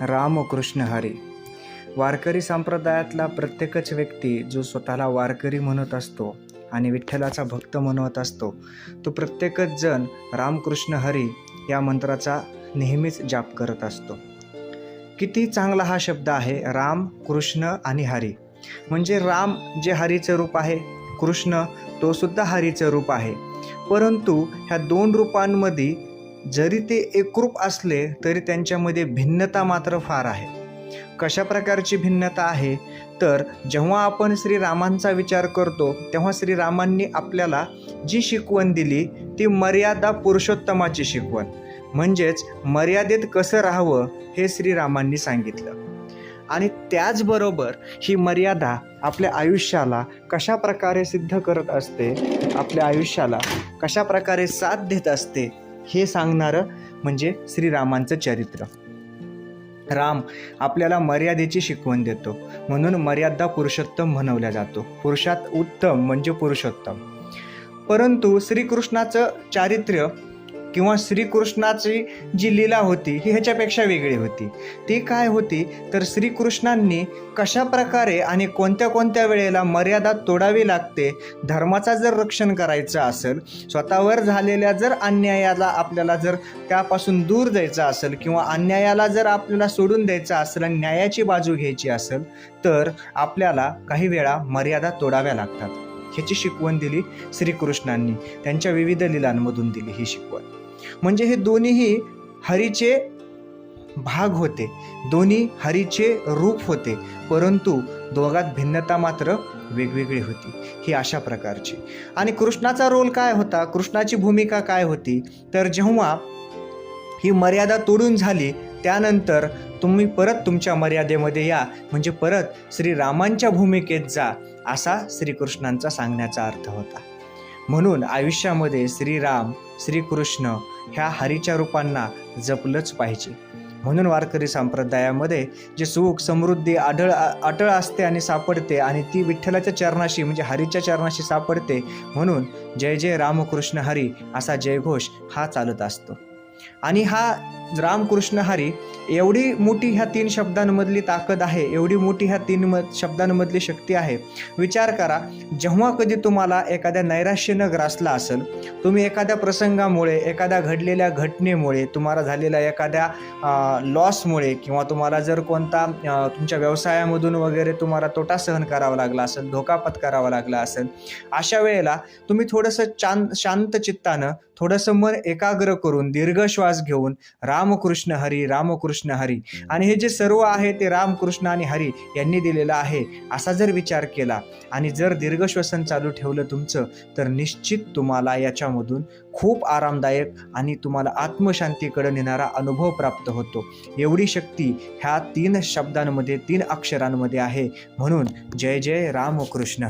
राम कृष्ण हरी। वारकरी संप्रदायातला प्रत्येकच व्यक्ती जो स्वतःला वारकरी म्हणत असतो आणि विठ्ठलाचा भक्त म्हणत असतो तो प्रत्येकच जण रामकृष्ण हरी या मंत्राचा नेहमीच जाप करत असतो. किती चांगला हा शब्द आहे राम कृष्ण आणि हरी. म्हणजे राम जे हरीचं रूप आहे कृष्ण तो सुद्धा हरीचं रूप आहे. परंतु ह्या दोन रूपांमध्ये जरी ते एकरूप असले तरी त्यांच्यामध्ये भिन्नता मात्र फार आहे. कशा प्रकारची भिन्नता आहे? तर जेव्हा आपण श्रीरामांचा विचार करतो तेव्हा श्रीरामांनी आपल्याला जी शिकवण दिली ती मर्यादा पुरुषोत्तमाची शिकवण. म्हणजेच मर्यादेत कसं राहावं हे श्रीरामांनी सांगितलं. आणि त्याचबरोबर ही मर्यादा आपल्या आयुष्याला कशा प्रकारे सिद्ध करत असते? आपल्या आयुष्याला कशा प्रकारे साथ देत असते? हे सांगणारं म्हणजे श्रीरामांचं चरित्र. राम आपल्याला मर्यादेची शिकवण देतो. म्हणून मर्यादा पुरुषोत्तम म्हणवल्या जातो. पुरुषात उत्तम म्हणजे पुरुषोत्तम. परंतु श्रीकृष्णाचं चारित्र्य किंवा श्रीकृष्णाची जी लीला होती ही ह्याच्यापेक्षा वेगळी होती. ती काय होती? तर श्रीकृष्णांनी कशा प्रकारे आणि कोणत्या कोणत्या वेळेला मर्यादा तोडावी लागते धर्माचा जर रक्षण करायचं असेल स्वतःवर झालेल्या जर अन्यायाला आपल्याला जर त्यापासून दूर जायचं असेल किंवा अन्यायाला जर आपल्याला सोडून द्यायचं असेल आणि न्यायाची बाजू घ्यायची असेल तर आपल्याला काही वेळा मर्यादा तोडाव्या लागतात. ह्याची शिकवण दिली श्रीकृष्णांनी. त्यांच्या विविध लिलांमधून दिली ही शिकवण. म्हणजे हे दोन्हीही हरीचे भाग होते. दोन्ही हरीचे रूप होते. परंतु दोघात भिन्नता मात्र वेगवेगळी होती. ही अशा प्रकारची. आणि कृष्णाचा रोल काय होता? कृष्णाची भूमिका काय होती? तर जेव्हा ही मर्यादा तोडून झाली त्यानंतर तुम्ही परत तुमच्या मर्यादेमध्ये या. म्हणजे परत श्रीरामांच्या भूमिकेत जा असा श्रीकृष्णांचा सांगण्याचा अर्थ होता. म्हणून आयुष्यामध्ये श्रीराम श्रीकृष्ण ह्या हरीच्या रूपांना जपलंच पाहिजे. म्हणून वारकरी संप्रदायामध्ये जे सुख समृद्धी आढळ अटळ असते आणि सापडते आणि ती विठ्ठलाच्या चरणाशी म्हणजे हरीच्या चरणाशी सापडते म्हणून जय जय रामकृष्ण हरी असा जयघोष हा चालत असतो. आणि हा रामकृष्ण हरी एवढी मोठी ह्या तीन शब्दांमधली ताकद आहे एवढी मोठी ह्या तीन म शब्दांमधली शक्ती आहे. विचार करा जेव्हा कधी तुम्हाला एखाद्या नैराश्यनं ग्रासला असेल तुम्ही एखाद्या प्रसंगामुळे एखाद्या घडलेल्या घटनेमुळे तुम्हाला झालेल्या एखाद्या लॉसमुळे किंवा तुम्हाला जर कोणता तुमच्या व्यवसायामधून वगैरे तुम्हाला तोटा सहन करावा लागला असेल धोका पत्करावा लागला असेल अशा वेळेला तुम्ही थोडंसं चांद शांत चित्तानं थोडंसं मन एकाग्र करून दीर्घ श्वास घेऊन रामकृष्ण हरी रामकृष्ण हरी. आणि हे जे सर्व आहे ते रामकृष्ण आणि हरी यांनी दिलेलं आहे असा जर विचार केला आणि जर दीर्घ श्वसन चालू ठेवलं तुमचं तर निश्चित तुम्हाला याच्यामधून खूप आरामदायक आणि तुम्हाला आत्मशांतीकडे नेणारा अनुभव प्राप्त होतो. एवढी शक्ती ह्या तीन शब्दांमध्ये तीन अक्षरांमध्ये आहे. म्हणून जय जय रामकृष्ण